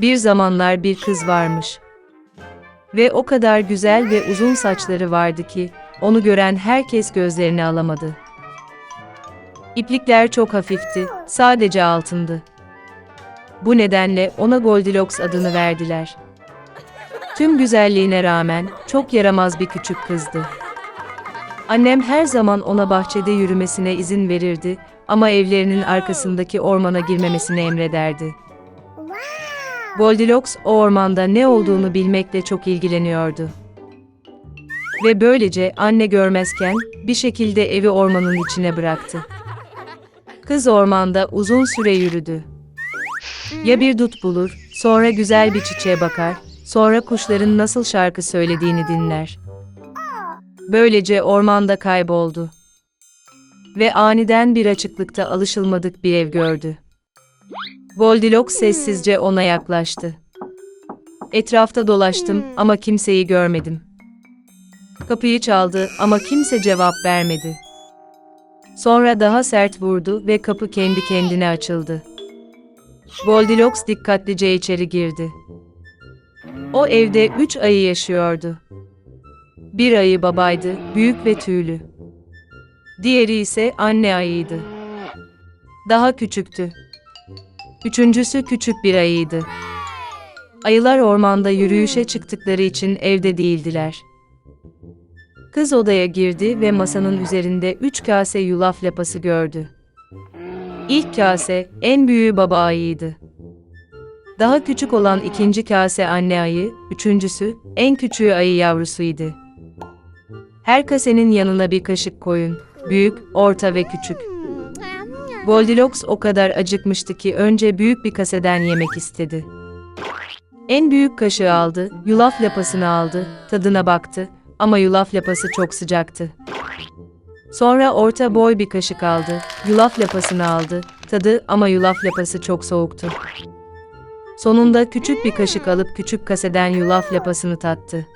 Bir zamanlar bir kız varmış. Ve o kadar güzel ve uzun saçları vardı ki, onu gören herkes gözlerini alamadı. İplikler çok hafifti, sadece altındı. Bu nedenle ona Goldilocks adını verdiler. Tüm güzelliğine rağmen çok yaramaz bir küçük kızdı. Annem her zaman ona bahçede yürümesine izin verirdi ama evlerinin arkasındaki ormana girmemesini emrederdi. Goldilocks o ormanda ne olduğunu bilmekle çok ilgileniyordu. Ve böylece anne görmezken bir şekilde evi ormanın içine bıraktı. Kız ormanda uzun süre yürüdü. Ya bir dut bulur, sonra güzel bir çiçeğe bakar, sonra kuşların nasıl şarkı söylediğini dinler. Böylece ormanda kayboldu. Ve aniden bir açıklıkta alışılmadık bir ev gördü. Goldilocks sessizce ona yaklaştı. Etrafta dolaştım ama kimseyi görmedim. Kapıyı çaldı ama kimse cevap vermedi. Sonra daha sert vurdu ve kapı kendi kendine açıldı. Goldilocks dikkatlice içeri girdi. O evde üç ayı yaşıyordu. Bir ayı babaydı, büyük ve tüylü. Diğeri ise anne ayıydı. Daha küçüktü. Üçüncüsü küçük bir ayıydı. Ayılar ormanda yürüyüşe çıktıkları için evde değildiler. Kız odaya girdi ve masanın üzerinde üç kase yulaf lapası gördü. İlk kase, en büyüğü baba ayıydı. Daha küçük olan ikinci kase anne ayı, üçüncüsü, en küçüğü ayı yavrusuydu. Her kasenin yanına bir kaşık koyun, büyük, orta ve küçük. Goldilocks o kadar acıkmıştı ki önce büyük bir kaseden yemek istedi. En büyük kaşığı aldı, yulaf lapasını aldı, tadına baktı ama yulaf lapası çok sıcaktı. Sonra orta boy bir kaşık aldı, yulaf lapasını aldı, tadı ama yulaf lapası çok soğuktu. Sonunda küçük bir kaşık alıp küçük kaseden yulaf lapasını tattı.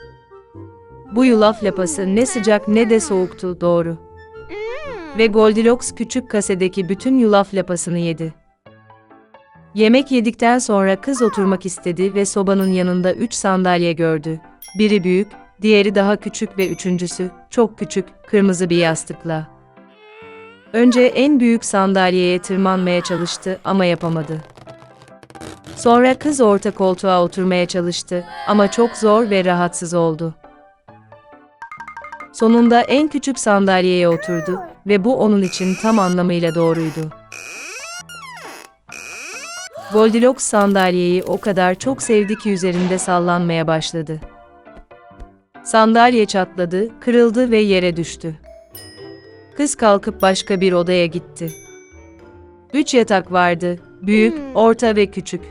Bu yulaf lapası ne sıcak ne de soğuktu, doğru. Ve Goldilocks küçük kasedeki bütün yulaf lapasını yedi. Yemek yedikten sonra kız oturmak istedi ve sobanın yanında üç sandalye gördü. Biri büyük, diğeri daha küçük ve üçüncüsü, çok küçük, kırmızı bir yastıkla. Önce en büyük sandalyeye tırmanmaya çalıştı ama yapamadı. Sonra kız orta koltuğa oturmaya çalıştı ama çok zor ve rahatsız oldu. Sonunda en küçük sandalyeye oturdu ve bu onun için tam anlamıyla doğruydu. Goldilocks sandalyeyi o kadar çok sevdi ki üzerinde sallanmaya başladı. Sandalye çatladı, kırıldı ve yere düştü. Kız kalkıp başka bir odaya gitti. Üç yatak vardı, büyük, orta ve küçük.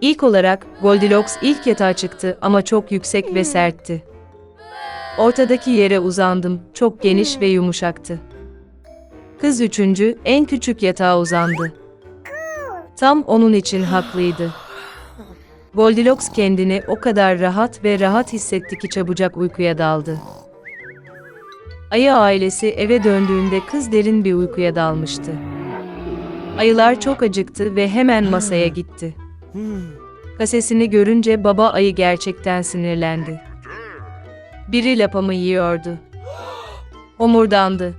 İlk olarak Goldilocks ilk yatağa çıktı ama çok yüksek ve sertti. Ortadaki yere uzandım, çok geniş ve yumuşaktı. Kız üçüncü, en küçük yatağa uzandı. Tam onun için haklıydı. Goldilocks kendini o kadar rahat ve rahat hissetti ki çabucak uykuya daldı. Ayı ailesi eve döndüğünde kız derin bir uykuya dalmıştı. Ayılar çok acıktı ve hemen masaya gitti. Kasesini görünce baba ayı gerçekten sinirlendi. Biri lapamı yiyordu. Homurdandı.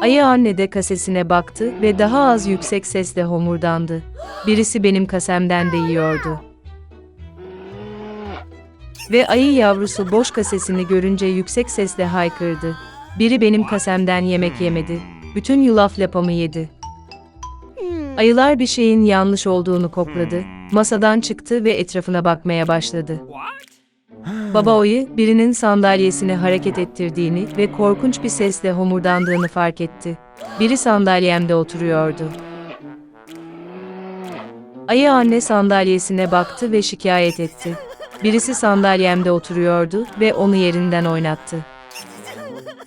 Ayı anne de kasesine baktı ve daha az yüksek sesle homurdandı. Birisi benim kasemden de yiyordu. Ve ayı yavrusu boş kasesini görünce yüksek sesle haykırdı. Biri benim kasemden yemek yemedi. Bütün yulaf lapamı yedi. Ayılar bir şeyin yanlış olduğunu kokladı. Masadan çıktı ve etrafına bakmaya başladı. Baba ayı birinin sandalyesini hareket ettirdiğini ve korkunç bir sesle homurdandığını fark etti. Biri sandalyemde oturuyordu. Ayı anne sandalyesine baktı ve şikayet etti. Birisi sandalyemde oturuyordu ve onu yerinden oynattı.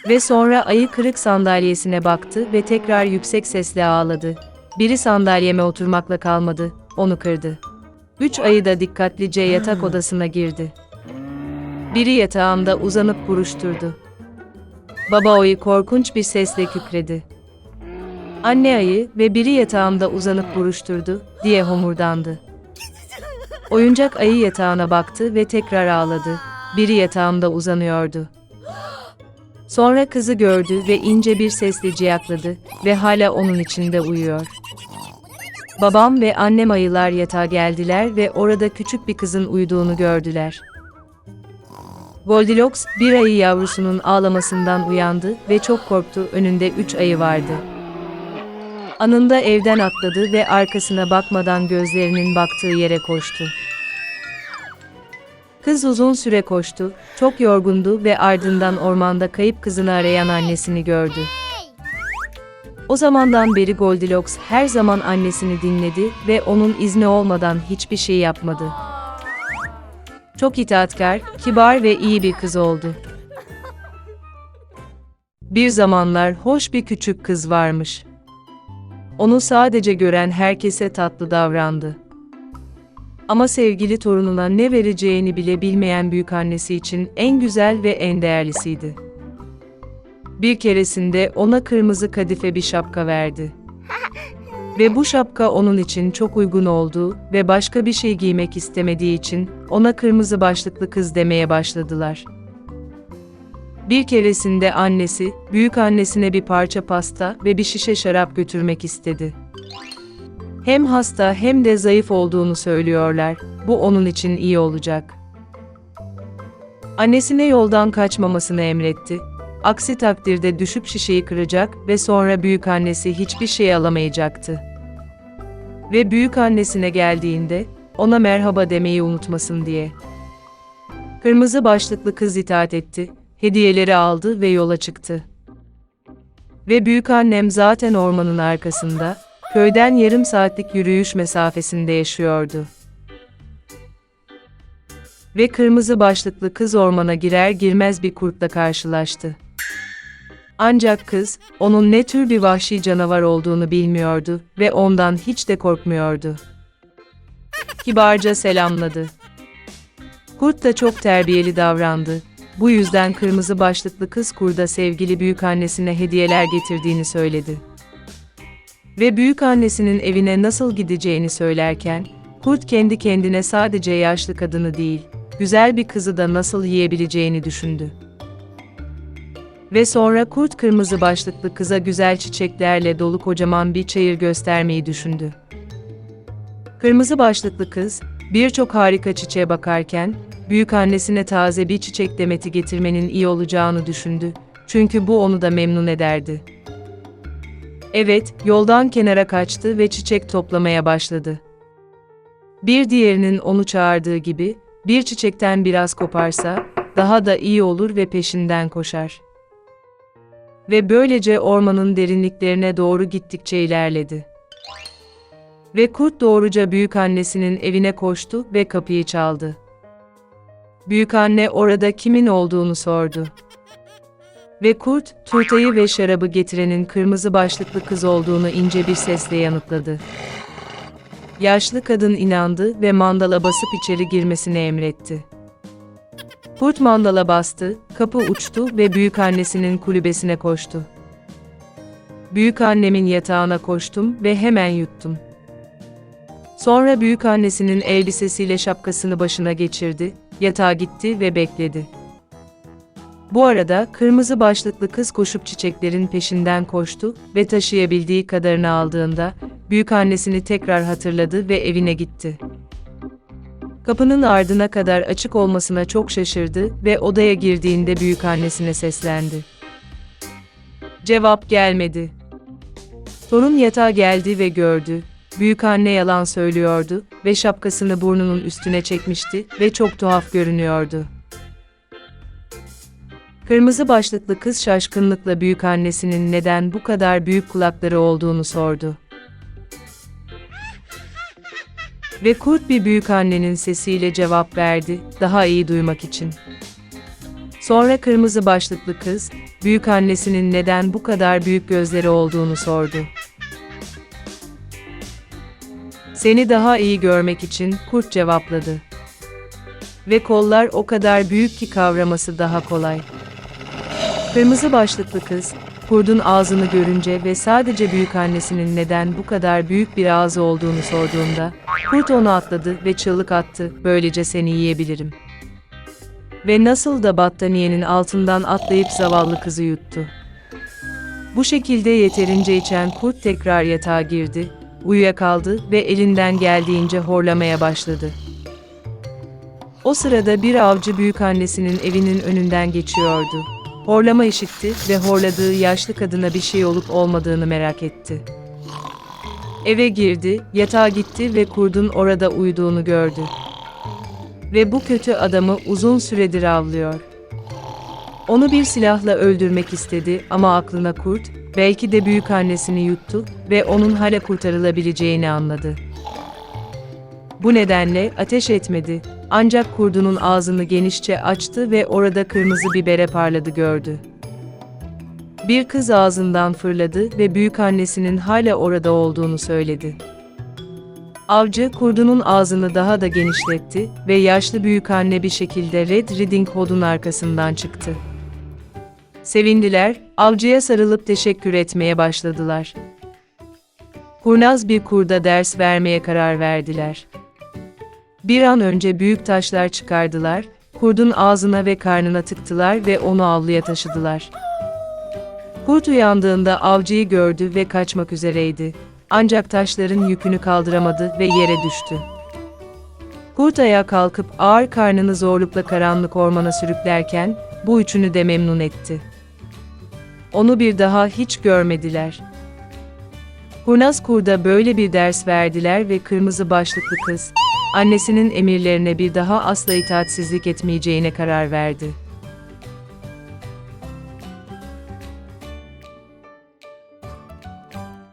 Ve sonra ayı kırık sandalyesine baktı ve tekrar yüksek sesle ağladı. Biri sandalyeme oturmakla kalmadı, onu kırdı. Üç ayı da dikkatlice yatak odasına girdi. Biri yatağımda uzanıp buruşturdu. Baba ayı korkunç bir sesle kükredi. Anne ayı ve biri yatağımda uzanıp buruşturdu diye homurdandı. Oyuncak ayı yatağına baktı ve tekrar ağladı. Biri yatağımda uzanıyordu. Sonra kızı gördü ve ince bir sesle ciyakladı ve hala onun içinde uyuyor. Babam ve annem ayılar yatağa geldiler ve orada küçük bir kızın uyuduğunu gördüler. Goldilocks bir ayı yavrusunun ağlamasından uyandı ve çok korktu. Önünde üç ayı vardı. Anında evden atladı ve arkasına bakmadan gözlerinin baktığı yere koştu. Kız uzun süre koştu, çok yorgundu ve ardından ormanda kayıp kızını arayan annesini gördü. O zamandan beri Goldilocks her zaman annesini dinledi ve onun izni olmadan hiçbir şey yapmadı. Çok itaatkar, kibar ve iyi bir kız oldu. Bir zamanlar hoş bir küçük kız varmış. Onu sadece gören herkese tatlı davrandı. Ama sevgili torununa ne vereceğini bile bilmeyen büyük annesi için en güzel ve en değerlisiydi. Bir keresinde ona kırmızı kadife bir şapka verdi. Ve bu şapka onun için çok uygun oldu ve başka bir şey giymek istemediği için ona kırmızı başlıklı kız demeye başladılar. Bir keresinde annesi, büyük annesine bir parça pasta ve bir şişe şarap götürmek istedi. Hem hasta hem de zayıf olduğunu söylüyorlar. Bu onun için iyi olacak. Annesine yoldan kaçmamasını emretti. Aksi takdirde düşüp şişeyi kıracak ve sonra büyük annesi hiçbir şey alamayacaktı. Ve büyük annesine geldiğinde ona merhaba demeyi unutmasın diye. Kırmızı başlıklı kız itaat etti, hediyeleri aldı ve yola çıktı. Ve büyük annem zaten ormanın arkasında, köyden yarım saatlik yürüyüş mesafesinde yaşıyordu. Ve kırmızı başlıklı kız ormana girer girmez bir kurtla karşılaştı. Ancak kız, onun ne tür bir vahşi canavar olduğunu bilmiyordu ve ondan hiç de korkmuyordu. Kibarca selamladı. Kurt da çok terbiyeli davrandı. Bu yüzden kırmızı başlıklı kız kurda sevgili büyük annesine hediyeler getirdiğini söyledi. Ve büyük annesinin evine nasıl gideceğini söylerken, kurt kendi kendine sadece yaşlı kadını değil, güzel bir kızı da nasıl yiyebileceğini düşündü. Ve sonra kurt kırmızı başlıklı kıza güzel çiçeklerle dolu kocaman bir çayır göstermeyi düşündü. Kırmızı başlıklı kız, birçok harika çiçeğe bakarken, büyük annesine taze bir çiçek demeti getirmenin iyi olacağını düşündü. Çünkü bu onu da memnun ederdi. Evet, yoldan kenara kaçtı ve çiçek toplamaya başladı. Bir diğerinin onu çağırdığı gibi, bir çiçekten biraz koparsa, daha da iyi olur ve peşinden koşar. Ve böylece ormanın derinliklerine doğru gittikçe ilerledi. Ve kurt doğruca büyük annesinin evine koştu ve kapıyı çaldı. Büyük anne orada kimin olduğunu sordu. Ve kurt, turtayı ve şarabı getirenin kırmızı başlıklı kız olduğunu ince bir sesle yanıtladı. Yaşlı kadın inandı ve mandala basıp içeri girmesini emretti. Kurt mandala bastı, kapı uçtu ve büyük annesinin kulübesine koştu. Büyük annemin yatağına koştum ve hemen yuttum. Sonra büyük annesinin elbisesiyle şapkasını başına geçirdi, yatağa gitti ve bekledi. Bu arada kırmızı başlıklı kız koşup çiçeklerin peşinden koştu ve taşıyabildiği kadarını aldığında büyük annesini tekrar hatırladı ve evine gitti. Kapının ardına kadar açık olmasına çok şaşırdı ve odaya girdiğinde büyük annesine seslendi. Cevap gelmedi. Torun yatağa geldi ve gördü. Büyük anne yalan söylüyordu ve şapkasını burnunun üstüne çekmişti ve çok tuhaf görünüyordu. Kırmızı başlıklı kız şaşkınlıkla büyük annesinin neden bu kadar büyük kulakları olduğunu sordu. Ve kurt bir büyük annenin sesiyle cevap verdi, daha iyi duymak için. Sonra kırmızı başlıklı kız, büyük annesinin neden bu kadar büyük gözleri olduğunu sordu. Seni daha iyi görmek için kurt cevapladı. Ve kollar o kadar büyük ki kavraması daha kolay. Kırmızı başlıklı kız, kurdun ağzını görünce ve sadece büyük annesinin neden bu kadar büyük bir ağzı olduğunu sorduğunda, kurt onu atladı ve çığlık attı, böylece seni yiyebilirim. Ve nasıl da battaniyenin altından atlayıp zavallı kızı yuttu. Bu şekilde yeterince içen kurt tekrar yatağa girdi, uyuyakaldı ve elinden geldiğince horlamaya başladı. O sırada bir avcı büyük annesinin evinin önünden geçiyordu. Horlama işitti ve horladığı yaşlı kadına bir şey olup olmadığını merak etti. Eve girdi, yatağa gitti ve kurdun orada uyuduğunu gördü. Ve bu kötü adamı uzun süredir avlıyor. Onu bir silahla öldürmek istedi ama aklına kurt, belki de büyük annesini yuttu ve onun hala kurtarılabileceğini anladı. Bu nedenle ateş etmedi. Ancak kurdunun ağzını genişçe açtı ve orada kırmızı bibere parladı gördü. Bir kız ağzından fırladı ve büyük annesinin hala orada olduğunu söyledi. Avcı kurdunun ağzını daha da genişletti ve yaşlı büyük anne bir şekilde Red Riding Hood'un arkasından çıktı. Sevindiler, avcıya sarılıp teşekkür etmeye başladılar. Kurnaz bir kurda ders vermeye karar verdiler. Bir an önce büyük taşlar çıkardılar, kurdun ağzına ve karnına tıktılar ve onu avluya taşıdılar. Kurt uyandığında avcıyı gördü ve kaçmak üzereydi. Ancak taşların yükünü kaldıramadı ve yere düştü. Kurt ayağa kalkıp ağır karnını zorlukla karanlık ormana sürüklerken, bu üçünü de memnun etti. Onu bir daha hiç görmediler. Kurnaz kurda böyle bir ders verdiler ve kırmızı başlıklı kız, annesinin emirlerine bir daha asla itaatsizlik etmeyeceğine karar verdi.